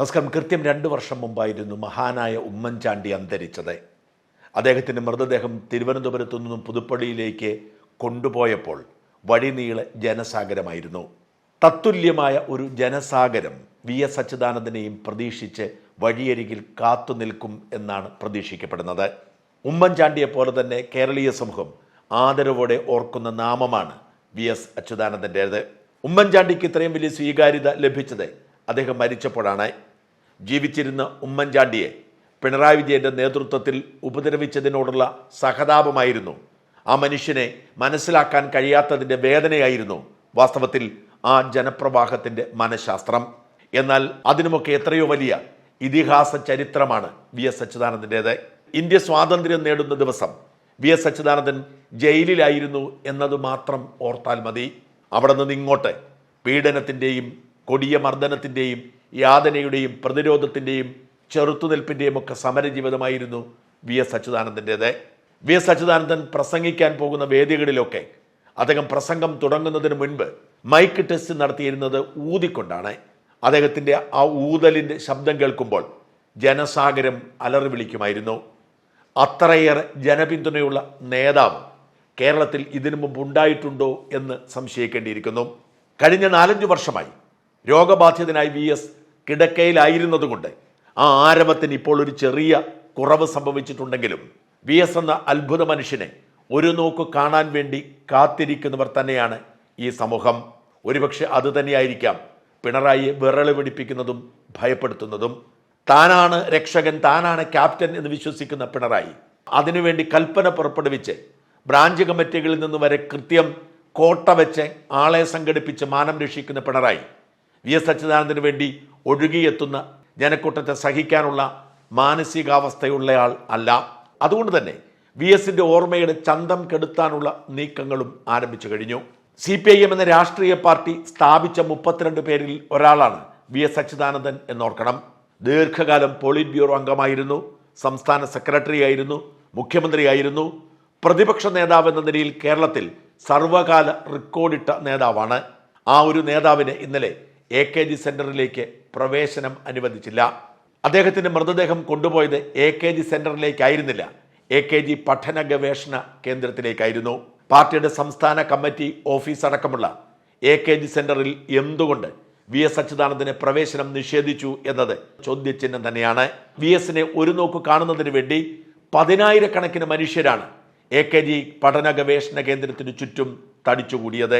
നമസ്കാരം. കൃത്യം രണ്ട് വർഷം മുമ്പായിരുന്നു മഹാനായ ഉമ്മൻചാണ്ടി അന്തരിച്ചത്. അദ്ദേഹത്തിന്റെ മൃതദേഹം തിരുവനന്തപുരത്തു നിന്നും പുതുപ്പള്ളിയിലേക്ക് കൊണ്ടുപോയപ്പോൾ വഴിനീളെ ജനസാഗരമായിരുന്നു. തത്തുല്യമായ ഒരു ജനസാഗരം വി എസ് അച്യുതാനന്ദനെയും പ്രതീക്ഷിച്ച് വഴിയരികിൽ കാത്തു നിൽക്കും എന്നാണ് പ്രതീക്ഷിക്കപ്പെടുന്നത്. ഉമ്മൻചാണ്ടിയെ പോലെ തന്നെ കേരളീയ സമൂഹം ആദരവോടെ ഓർക്കുന്ന നാമമാണ് വി എസ് അച്യുതാനന്ദന്റേത് ഉമ്മൻചാണ്ടിക്ക് ഇത്രയും വലിയ സ്വീകാര്യത ലഭിച്ചത് അദ്ദേഹം മരിച്ചപ്പോഴാണ്. ജീവിച്ചിരുന്ന ഉമ്മൻചാണ്ടിയെ പിണറായി വിജയന്റെ നേതൃത്വത്തിൽ ഉപദ്രവിച്ചതിനോടുള്ള സഹതാപമായിരുന്നു. ആ മനുഷ്യനെ മനസ്സിലാക്കാൻ കഴിയാത്തതിന്റെ വേദനയായിരുന്നു വാസ്തവത്തിൽ ആ ജനപ്രവാഹത്തിന്റെ മനഃശാസ്ത്രം. എന്നാൽ അതിനുമൊക്കെ എത്രയോ വലിയ ഇതിഹാസ ചരിത്രമാണ് വി എസ് അച്യുതാനന്ദന്റേത് ഇന്ത്യ സ്വാതന്ത്ര്യം നേടുന്ന ദിവസം വി എസ് അച്യുതാനന്ദൻ ജയിലിലായിരുന്നു എന്നത് മാത്രം ഓർത്താൽ മതി. അവിടെ നിന്ന് ഇങ്ങോട്ട് പീഡനത്തിന്റെയും കൊടിയ മർദ്ദനത്തിന്റെയും യാതനയുടെയും പ്രതിരോധത്തിന്റെയും ചെറുത്തുനിൽപ്പിന്റെയും ഒക്കെ സമരജീവിതമായിരുന്നു വി എസ് അച്യുതാനന്ദന്റേത് വി എസ് അച്യുതാനന്ദൻ പ്രസംഗിക്കാൻ പോകുന്ന വേദികളിലൊക്കെ അദ്ദേഹം പ്രസംഗം തുടങ്ങുന്നതിന് മുൻപ് മൈക്ക് ടെസ്റ്റ് നടത്തിയിരുന്നത് ഊതിക്കൊണ്ടാണ്. അദ്ദേഹത്തിന്റെ ആ ഊതലിന്റെ ശബ്ദം കേൾക്കുമ്പോൾ ജനസാഗരം അലറി വിളിക്കുമായിരുന്നു. അത്രയേറെ ജനപിന്തുണയുള്ള നേതാവ് കേരളത്തിൽ ഇതിനു മുമ്പ് ഉണ്ടായിട്ടുണ്ടോ എന്ന് സംശയിക്കേണ്ടിയിരിക്കുന്നു. കഴിഞ്ഞ നാലഞ്ച് വർഷമായി രോഗബാധിതനായി വി എസ് കിടക്കയിലായിരുന്നതുകൊണ്ട് ആ ആരവത്തിന് ഇപ്പോൾ ഒരു ചെറിയ കുറവ് സംഭവിച്ചിട്ടുണ്ടെങ്കിലും വി എസ് എന്ന അത്ഭുത മനുഷ്യനെ ഒരു നോക്ക് കാണാൻ വേണ്ടി കാത്തിരിക്കുന്നവർ തന്നെയാണ് ഈ സമൂഹം. ഒരുപക്ഷെ അത് തന്നെയായിരിക്കാം പിണറായിയെ വിറൾ പിടിപ്പിക്കുന്നതും ഭയപ്പെടുത്തുന്നതും. താനാണ് രക്ഷകൻ താനാണ് ക്യാപ്റ്റൻ എന്ന് വിശ്വസിക്കുന്ന പിണറായി അതിനുവേണ്ടി കൽപ്പന പുറപ്പെടുവിച്ച് ബ്രാഞ്ച് കമ്മിറ്റികളിൽ നിന്ന് വരെ കൃത്യം കോട്ട വെച്ച് ആളെ സംഘടിപ്പിച്ച് മാനം രക്ഷിക്കുന്ന പിണറായി വി എസ് അച്യുതാനന്ദന് വേണ്ടി ഒഴുകിയെത്തുന്ന ജനക്കൂട്ടത്തെ സഹിക്കാനുള്ള മാനസികാവസ്ഥയുള്ളയാൾ അല്ല. അതുകൊണ്ട് തന്നെ വി എസിന്റെ ഓർമ്മയുടെ ചന്തം കെടുത്താനുള്ള നീക്കങ്ങളും ആരംഭിച്ചു കഴിഞ്ഞു. സി പി ഐ എം എന്ന രാഷ്ട്രീയ പാർട്ടി സ്ഥാപിച്ച മുപ്പത്തിരണ്ട് പേരിൽ ഒരാളാണ് വി എസ് അച്യുതാനന്ദൻ എന്നോർക്കണം. ദീർഘകാലം പോളിറ്റ് ബ്യൂറോ അംഗമായിരുന്നു. സംസ്ഥാന സെക്രട്ടറി ആയിരുന്നു മുഖ്യമന്ത്രിയായിരുന്നു. പ്രതിപക്ഷ നേതാവ് എന്ന നിലയിൽ കേരളത്തിൽ സർവകാല റെക്കോർഡിട്ട നേതാവാണ്. ആ ഒരു നേതാവിനെ ഇന്നലെ എ കെ ജി സെന്ററിലേക്ക് പ്രവേശനം അനുവദിച്ചില്ല. അദ്ദേഹത്തിന്റെ മൃതദേഹം കൊണ്ടുപോയത് എ കെ ജി സെന്ററിലേക്കായിരുന്നില്ല. എ കെ ജി പഠന ഗവേഷണ കേന്ദ്രത്തിലേക്കായിരുന്നു. പാർട്ടിയുടെ സംസ്ഥാന കമ്മിറ്റി ഓഫീസ് അടക്കമുള്ള എ കെ ജി സെന്ററിൽ എന്തുകൊണ്ട് വി എസ് അച്യുതാനന്ദന് പ്രവേശനം നിഷേധിച്ചു എന്നത് ചോദ്യചിഹ്നം തന്നെയാണ്. വി എസിനെ ഒരു നോക്ക് കാണുന്നതിന് വേണ്ടി പതിനായിരക്കണക്കിന് മനുഷ്യരാണ് എ കെ ജി പഠന ഗവേഷണ കേന്ദ്രത്തിന് ചുറ്റും തടിച്ചുകൂടിയത്.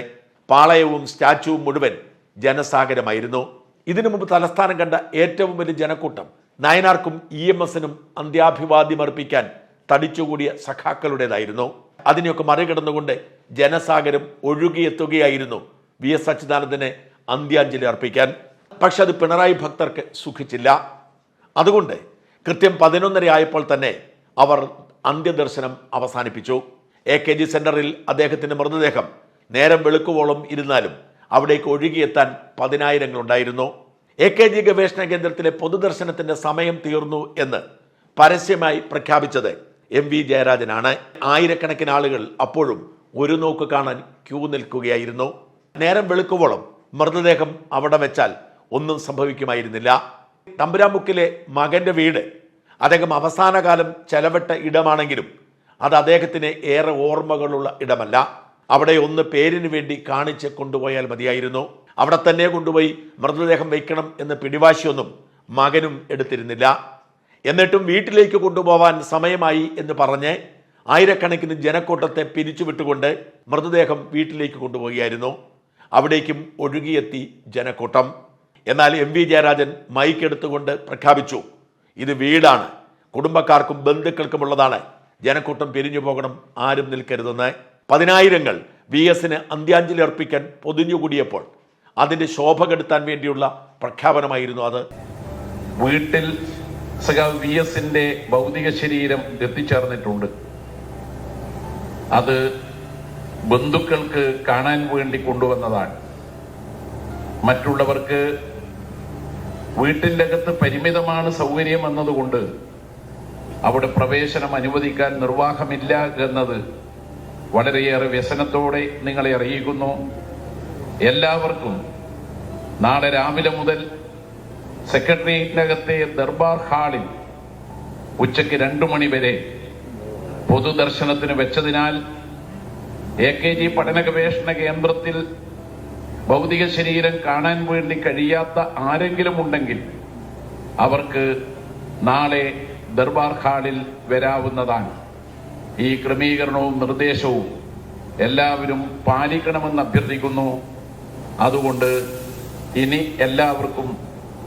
പാളയവും സ്റ്റാച്ചുവും മുഴുവൻ ജനസാഗരമായിരുന്നു. ഇതിനു മുമ്പ് തലസ്ഥാനം കണ്ട ഏറ്റവും വലിയ ജനക്കൂട്ടം നയനാർക്കും ഇ എം എസിനും അന്ത്യാഭിവാദ്യമർപ്പിക്കാൻ തടിച്ചുകൂടിയ സഖാക്കളുടേതായിരുന്നു. അതിനെയൊക്കെ മറികടന്നുകൊണ്ട് ജനസാഗരം ഒഴുകിയെത്തുകയായിരുന്നു വി എസ് അച്യുതാനന്ദനെ അന്ത്യാഞ്ജലി അർപ്പിക്കാൻ. പക്ഷെ അത് പിണറായി ഭക്തർക്ക് സുഖിച്ചില്ല. അതുകൊണ്ട് കൃത്യം പതിനൊന്നര ആയപ്പോൾ തന്നെ അവർ അന്ത്യദർശനം അവസാനിപ്പിച്ചു. എ കെ ജി സെന്ററിൽ അദ്ദേഹത്തിന്റെ മൃതദേഹം നേരം വെളുക്കുവോളം ഇരുന്നാലും അവിടേക്ക് ഒഴുകിയെത്താൻ പതിനായിരങ്ങളുണ്ടായിരുന്നു. എ കെ ജി ഗവേഷണ കേന്ദ്രത്തിലെ പൊതുദർശനത്തിന്റെ സമയം തീർന്നു എന്ന് പരസ്യമായി പ്രഖ്യാപിച്ചത് എം വി ജയരാജനാണ്. ആയിരക്കണക്കിന് ആളുകൾ അപ്പോഴും ഒരു നോക്ക് കാണാൻ ക്യൂ നിൽക്കുകയായിരുന്നു. നേരം വെളുക്കുവോളം മൃതദേഹം അവിടെ വെച്ചാൽ ഒന്നും സംഭവിക്കുമായിരുന്നില്ല. തമ്പുരാമുക്കിലെ മകന്റെ വീട് അദ്ദേഹം അവസാന കാലം ചെലവിട്ട ഇടമാണെങ്കിലും അത് അദ്ദേഹത്തിന് ഏറെ ഓർമ്മകളുള്ള ഇടമല്ല. അവിടെ ഒന്ന് പേരിന് വേണ്ടി കാണിച്ച് കൊണ്ടുപോയാൽ മതിയായിരുന്നു. അവിടെ തന്നെ കൊണ്ടുപോയി മൃതദേഹം വയ്ക്കണം എന്ന് പിടിവാശിയൊന്നും മകനും എടുത്തിരുന്നില്ല. എന്നിട്ടും വീട്ടിലേക്ക് കൊണ്ടുപോവാൻ സമയമായി എന്ന് പറഞ്ഞ് ആയിരക്കണക്കിന് ജനക്കൂട്ടത്തെ പിരിച്ചുവിട്ടുകൊണ്ട് മൃതദേഹം വീട്ടിലേക്ക് കൊണ്ടുപോവുകയായിരുന്നു. അവിടേക്കും ഒഴുകിയെത്തി ജനക്കൂട്ടം. എന്നാൽ എം വി ജയരാജൻ മൈക്കെടുത്തുകൊണ്ട് പ്രഖ്യാപിച്ചു ഇത് വീടാണ്. കുടുംബക്കാർക്കും ബന്ധുക്കൾക്കുമുള്ളതാണ്. ജനക്കൂട്ടം പിരിഞ്ഞു പോകണം. ആരും നിൽക്കരുതെന്ന്. പതിനായിരങ്ങൾ വി എസിന് അന്ത്യാഞ്ജലി അർപ്പിക്കാൻ പൊതിഞ്ഞുകൂടിയപ്പോൾ അതിന്റെ ശോഭ കെടുത്താൻ വേണ്ടിയുള്ള പ്രഖ്യാപനമായിരുന്നു അത്. വീട്ടിൽ വി എസിന്റെ ഭൗതിക ശരീരം എത്തിച്ചേർന്നിട്ടുണ്ട്. അത് ബന്ധുക്കൾക്ക് കാണാൻ വേണ്ടി കൊണ്ടുവന്നതാണ്. മറ്റുള്ളവർക്ക് വീട്ടിന്റെ അകത്ത് പരിമിതമാണ് സൗകര്യം എന്നതുകൊണ്ട് അവിടെ പ്രവേശനം അനുവദിക്കാൻ നിർവാഹമില്ല എന്നത് വളരെയേറെ വ്യസനത്തോടെ നിങ്ങളെ അറിയിക്കുന്നു. എല്ലാവർക്കും നാളെ രാവിലെ മുതൽ സെക്രട്ടേറിയറ്റിനകത്തെ ദർബാർ ഹാളിൽ ഉച്ചയ്ക്ക് രണ്ടു മണി വരെ പൊതുദർശനത്തിന് വെച്ചതിനാൽ എ കെ ജി പഠന ഗവേഷണ കേന്ദ്രത്തിൽ ഭൗതിക ശരീരം കാണാൻ വേണ്ടി കഴിയാത്ത ആരെങ്കിലും ഉണ്ടെങ്കിൽ അവർക്ക് നാളെ ദർബാർ ഹാളിൽ വരാവുന്നതാണ്. ഈ ക്രമീകരണവും നിർദ്ദേശവും എല്ലാവരും പാലിക്കണമെന്ന് അഭ്യർത്ഥിക്കുന്നു. അതുകൊണ്ട് ഇനി എല്ലാവർക്കും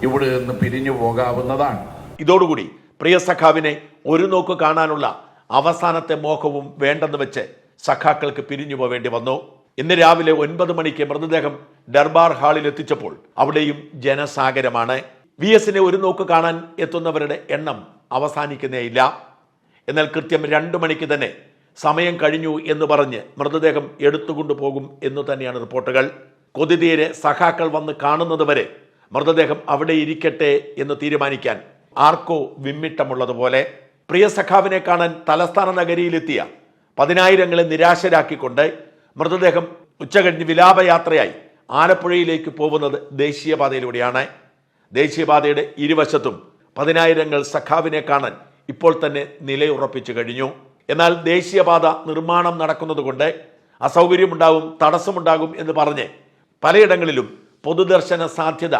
ഇവിടെ നിന്ന് പിരിഞ്ഞു പോകാവുന്നതാണ്. ഇതോടുകൂടി പ്രിയ സഖാവിനെ ഒരു നോക്ക് കാണാനുള്ള അവസാനത്തെ മോഹവും വേണ്ടെന്ന് വെച്ച് സഖാക്കൾക്ക് പിരിഞ്ഞു പോവേണ്ടി വന്നു. ഇന്ന് രാവിലെ ഒൻപത് മണിക്ക് മൃതദേഹം ദർബാർ ഹാളിൽ എത്തിച്ചപ്പോൾ അവിടെയും ജനസാഗരമാണ്. വി എസിനെ ഒരു നോക്ക് കാണാൻ എത്തുന്നവരുടെ എണ്ണം അവസാനിക്കുന്നേയില്ല. എന്നാൽ കൃത്യം രണ്ട് മണിക്ക് തന്നെ സമയം കഴിഞ്ഞു എന്ന് പറഞ്ഞ് മൃതദേഹം എടുത്തുകൊണ്ടു പോകും എന്ന് തന്നെയാണ് റിപ്പോർട്ടുകൾ. കൊതിതീരെ സഖാക്കൾ വന്ന് കാണുന്നതുവരെ മൃതദേഹം അവിടെ ഇരിക്കട്ടെ എന്ന് തീരുമാനിക്കാൻ ആർക്കോ വിമ്മിട്ടമുള്ളതുപോലെ പ്രിയ സഖാവിനെ കാണാൻ തലസ്ഥാന നഗരിയിലെത്തിയ പതിനായിരങ്ങളെ നിരാശരാക്കിക്കൊണ്ട് മൃതദേഹം ഉച്ചകഴിഞ്ഞ് വിലാപയാത്രയായി ആലപ്പുഴയിലേക്ക് പോകുന്നത് ദേശീയപാതയിലൂടെയാണ്. ദേശീയപാതയുടെ ഇരുവശത്തും പതിനായിരങ്ങൾ സഖാവിനെ കാണാൻ ഇപ്പോൾ തന്നെ നിലയുറപ്പിച്ചു കഴിഞ്ഞു. എന്നാൽ ദേശീയപാത നിർമ്മാണം നടക്കുന്നതുകൊണ്ട് അസൗകര്യമുണ്ടാകും തടസ്സമുണ്ടാകും എന്ന് പറഞ്ഞ് പലയിടങ്ങളിലും പൊതുദർശന സാധ്യത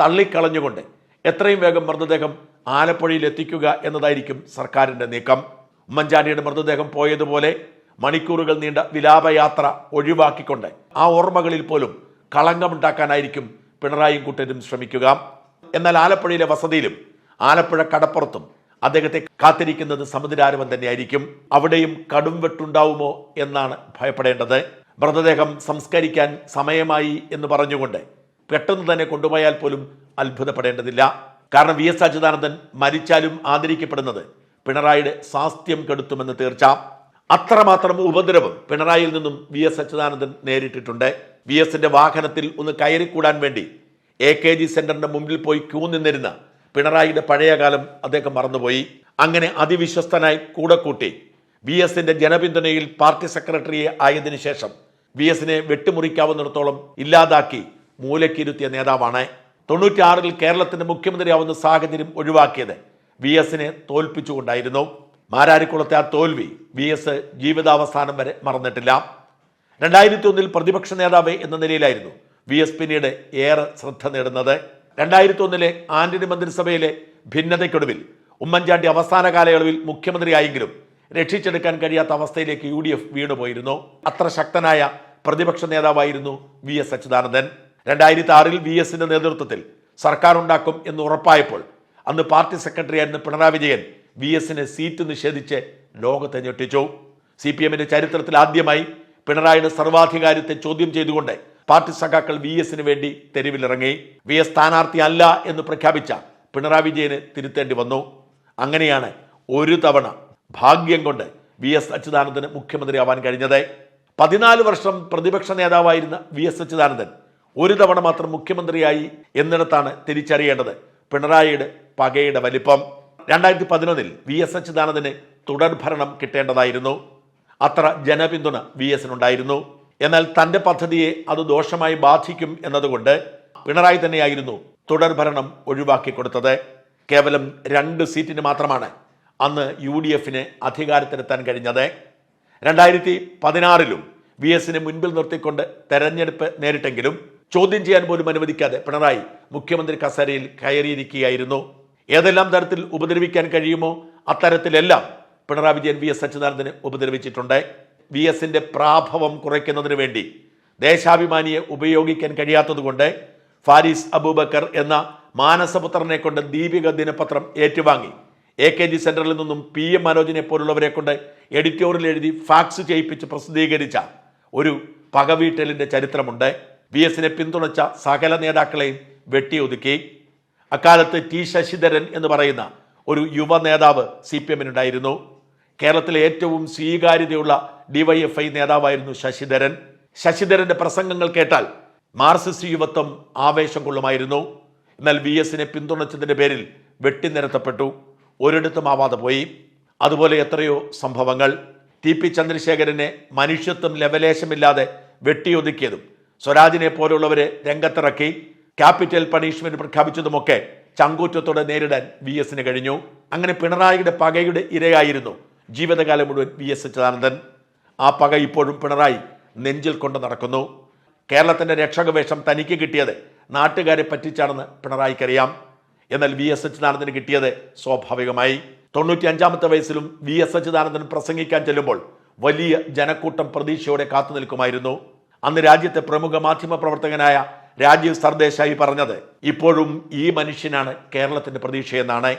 തള്ളിക്കളഞ്ഞുകൊണ്ട് എത്രയും വേഗം മൃതദേഹം ആലപ്പുഴയിൽ എത്തിക്കുക എന്നതായിരിക്കും സർക്കാരിന്റെ നീക്കം. ഉമ്മൻചാണ്ടിയുടെ മൃതദേഹം പോയതുപോലെ മണിക്കൂറുകൾ നീണ്ട വിലാപയാത്ര ഒഴിവാക്കിക്കൊണ്ട് ആ ഓർമ്മകളിൽ പോലും കളങ്കമുണ്ടാക്കാനായിരിക്കും പിണറായി കൂട്ടരും ശ്രമിക്കുക. എന്നാൽ ആലപ്പുഴയിലെ വസതിയിലും ആലപ്പുഴ കടപ്പുറത്തും അദ്ദേഹത്തെ കാത്തിരിക്കുന്നത് സമുദ്രാരവം തന്നെയായിരിക്കും. അവിടെയും കടും വെട്ടുണ്ടാവുമോ എന്നാണ് ഭയപ്പെടേണ്ടത്. മൃതദേഹം സംസ്കരിക്കാൻ സമയമായി എന്ന് പറഞ്ഞുകൊണ്ട് പെട്ടെന്ന് തന്നെ കൊണ്ടുപോയാൽ പോലും അത്ഭുതപ്പെടേണ്ടതില്ല. കാരണം വി എസ് അച്യുതാനന്ദൻ മരിച്ചാലും ആദരിക്കപ്പെടുന്നത് പിണറായിയുടെ സ്വാസ്ഥ്യം കെടുത്തുമെന്ന് തീർച്ച. അത്രമാത്രം ഉപദ്രവം പിണറായിയിൽ നിന്നും വി എസ് അച്യുതാനന്ദൻ നേരിട്ടിട്ടുണ്ട്. വി എസിന്റെ വാഹനത്തിൽ ഒന്ന് കയറിക്കൂടാൻ വേണ്ടി എ കെ ജി സെന്ററിന്റെ മുമ്പിൽ പോയി ക്യൂ നിന്നിരുന്ന പിണറായിയുടെ പഴയകാലം അദ്ദേഹം മറന്നുപോയി. അങ്ങനെ അതിവിശ്വസ്തനായി കൂടെ കൂട്ടി വി എസിന്റെ ജനപിന്തുണയിൽ പാർട്ടി സെക്രട്ടറി ആയതിനു ശേഷം വി എസിനെ വെട്ടിമുറിക്കാവുന്നിടത്തോളം ഇല്ലാതാക്കി മൂലക്കിരുത്തിയ നേതാവാണ്. തൊണ്ണൂറ്റിയാറിൽ കേരളത്തിന്റെ മുഖ്യമന്ത്രിയാവുന്ന സാഹചര്യം ഒഴിവാക്കിയത് വി എസിനെ തോൽപ്പിച്ചുകൊണ്ടായിരുന്നു. മാരാരിക്കുളത്തെ ആ തോൽവി വി എസ് ജീവിതാവസാനം വരെ മറന്നിട്ടില്ല. രണ്ടായിരത്തി ഒന്നിൽ പ്രതിപക്ഷ നേതാവ് എന്ന നിലയിലായിരുന്നു വി എസ് പിന്നീട് ഏറെ ശ്രദ്ധ നേടുന്നത്. രണ്ടായിരത്തി ഒന്നിലെ ആന്റണി മന്ത്രിസഭയിലെ ഭിന്നതയ്ക്കൊടുവിൽ ഉമ്മൻചാണ്ടി അവസാന കാലയളവിൽ മുഖ്യമന്ത്രിയായെങ്കിലും രക്ഷിച്ചെടുക്കാൻ കഴിയാത്ത അവസ്ഥയിലേക്ക് യു ഡി എഫ് വീണുപോയിരുന്നു. അത്ര ശക്തനായ പ്രതിപക്ഷ നേതാവായിരുന്നു വി എസ് അച്യുതാനന്ദൻ. രണ്ടായിരത്തി ആറിൽ വി എസിന്റെ നേതൃത്വത്തിൽ സർക്കാർ ഉണ്ടാക്കും എന്ന് ഉറപ്പായപ്പോൾ അന്ന് പാർട്ടി സെക്രട്ടറി ആയിരുന്ന പിണറായി വിജയൻ വി എസിന് സീറ്റ് നിഷേധിച്ച് ലോകത്തെ ഞെട്ടിച്ചു. സി പി എമ്മിന്റെ ചരിത്രത്തിൽ ആദ്യമായി പിണറായിയുടെ സർവാധികാരത്തെ ചോദ്യം ചെയ്തുകൊണ്ട് പാർട്ടി സഖാക്കൾ വി എസിന് വേണ്ടി തെരുവിലിറങ്ങി. വി എസ് സ്ഥാനാർത്ഥി അല്ല എന്ന് പ്രഖ്യാപിച്ച പിണറായി വിജയന് തിരുത്തേണ്ടി വന്നു. അങ്ങനെയാണ് ഒരു തവണ ഭാഗ്യം കൊണ്ട് വി എസ് അച്യുതാനന്ദന് മുഖ്യമന്ത്രിയാവാൻ കഴിഞ്ഞത്. പതിനാല് വർഷം പ്രതിപക്ഷ നേതാവായിരുന്ന വി എസ് അച്യുതാനന്ദൻ ഒരു തവണ മാത്രം മുഖ്യമന്ത്രിയായി എന്നിടത്താണ് തിരിച്ചറിയേണ്ടത് പിണറായിയുടെ പകയുടെ വലിപ്പം. രണ്ടായിരത്തി പതിനൊന്നിൽ വി എസ് അച്യുതാനന്ദന് തുടർഭരണം കിട്ടേണ്ടതായിരുന്നു. അത്ര ജനപിന്തുണ വി എസിനുണ്ടായിരുന്നു എന്നാൽ തന്റെ പദ്ധതിയെ അത് ദോഷമായി ബാധിക്കും എന്നതുകൊണ്ട് പിണറായി തന്നെയായിരുന്നു തുടർഭരണം ഒഴിവാക്കി കൊടുത്തത്. കേവലം രണ്ട് സീറ്റിന് മാത്രമാണ് അന്ന് യു ഡി എഫിന് അധികാരത്തിലെത്താൻ കഴിഞ്ഞത്. രണ്ടായിരത്തി പതിനാറിലും വി എസിനെ മുൻപിൽ നിർത്തിക്കൊണ്ട് തെരഞ്ഞെടുപ്പ് നേരിട്ടെങ്കിലും ചോദ്യം ചെയ്യാൻ പോലും അനുവദിക്കാതെ പിണറായി മുഖ്യമന്ത്രി കസേരയിൽ കയറിയിരിക്കുകയായിരുന്നു. ഏതെല്ലാം തരത്തിൽ ഉപദ്രവിക്കാൻ കഴിയുമോ അത്തരത്തിലെല്ലാം പിണറായി വിജയൻ വി എസ് അച്യുതാനന്ദനെ ഉപദ്രവിച്ചിട്ടുണ്ട്. വി എസിന്റെ പ്രാഭവം കുറയ്ക്കുന്നതിന് വേണ്ടി ദേശാഭിമാനിയെ ഉപയോഗിക്കാൻ കഴിയാത്തതുകൊണ്ട് ഫാരിസ് അബൂബക്കർ എന്ന മാനസപുത്രനെ കൊണ്ട് ദീപിക ദിനപത്രം ഏറ്റുവാങ്ങി. എ കെ ജി സെന്ററിൽ നിന്നും പി എം മനോജിനെ പോലുള്ളവരെ കൊണ്ട് എഡിറ്റോറിയൽ എഴുതി ഫാക്സ് ചെയ്യിപ്പിച്ച് പ്രസിദ്ധീകരിച്ച ഒരു പകവീട്ടലിന്റെ ചരിത്രമുണ്ട്. വി എസിനെ പിന്തുണച്ച സകല നേതാക്കളെയും വെട്ടിയൊതുക്കി. അക്കാലത്ത് ടി ശശിധരൻ എന്ന് പറയുന്ന ഒരു യുവ നേതാവ് സി പി എമ്മിനുണ്ടായിരുന്നു. കേരളത്തിലെ ഏറ്റവും സ്വീകാര്യതയുള്ള ഡിവൈഎഫ്ഐ നേതാവായിരുന്നു ശശിധരൻ. ശശിധരന്റെ പ്രസംഗങ്ങൾ കേട്ടാൽ മാർസിസ്റ്റ് യുവത്വം ആവേശം കൊള്ളുമായിരുന്നു. എന്നാൽ വി എസിനെ പിന്തുണച്ചതിന്റെ പേരിൽ വെട്ടിനിരത്തപ്പെട്ടു. ഒരിടത്തും ആവാതെ പോയി. അതുപോലെ എത്രയോ സംഭവങ്ങൾ. ടി പി ചന്ദ്രശേഖരനെ മനുഷ്യത്വം ലവലേശമില്ലാതെ വെട്ടിയൊതുക്കിയതും സ്വരാജിനെ പോലുള്ളവരെ രംഗത്തിറക്കി ക്യാപിറ്റൽ പണിഷ്മെന്റ് പ്രഖ്യാപിച്ചതുമൊക്കെ ചങ്കൂറ്റത്തോടെ നേരിടാൻ വി എസിന് കഴിഞ്ഞു. അങ്ങനെ പിണറായിയുടെ പകയുടെ ഇരയായിരുന്നു ജീവിതകാലം മുഴുവൻ വി എസ് അച്യുതാനന്ദൻ. ആ പക ഇപ്പോഴും പിണറായി നെഞ്ചിൽ കൊണ്ട് നടക്കുന്നു. കേരളത്തിന്റെ രക്ഷകവേഷം തനിക്ക് കിട്ടിയത് നാട്ടുകാരെ പറ്റിച്ചാണെന്ന് പിണറായിക്കറിയാം. എന്നാൽ വി എസ് അച്യുതാനന്ദന് കിട്ടിയത് സ്വാഭാവികമായി. തൊണ്ണൂറ്റി അഞ്ചാമത്തെ വയസ്സിലും വി എസ് അച്യുതാനന്ദൻ പ്രസംഗിക്കാൻ ചെല്ലുമ്പോൾ വലിയ ജനക്കൂട്ടം പ്രതീക്ഷയോടെ കാത്തു നിൽക്കുമായിരുന്നു. അന്ന് രാജ്യത്തെ പ്രമുഖ മാധ്യമ പ്രവർത്തകനായ രാജീവ് സർദേശായി പറഞ്ഞത് ഇപ്പോഴും ഈ മനുഷ്യനാണ് കേരളത്തിന്റെ പ്രതീക്ഷയെന്നാണ്.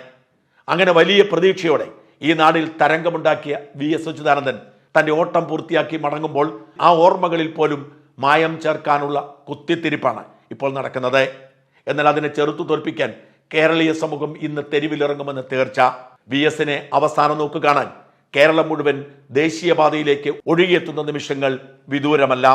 അങ്ങനെ വലിയ പ്രതീക്ഷയോടെ ഈ നാടിൽ തരംഗമുണ്ടാക്കിയ വി എസ് അച്യുതാനന്ദൻ തന്റെ ഓട്ടം പൂർത്തിയാക്കി മടങ്ങുമ്പോൾ ആ ഓർമ്മകളിൽ പോലും മായം ചേർക്കാനുള്ള കുത്തിത്തിരിപ്പാണ് ഇപ്പോൾ നടക്കുന്നത്. എന്നാൽ അതിനെ ചെറുത്തു തോൽപ്പിക്കാൻ കേരളീയ സമൂഹം ഇന്ന് തെരുവിലിറങ്ങുമെന്ന് തീർച്ച. വി എസിനെ അവസാനം നോക്ക് കാണാൻ കേരളം മുഴുവൻ ദേശീയപാതയിലേക്ക് ഒഴുകിയെത്തുന്ന നിമിഷങ്ങൾ വിദൂരമല്ല.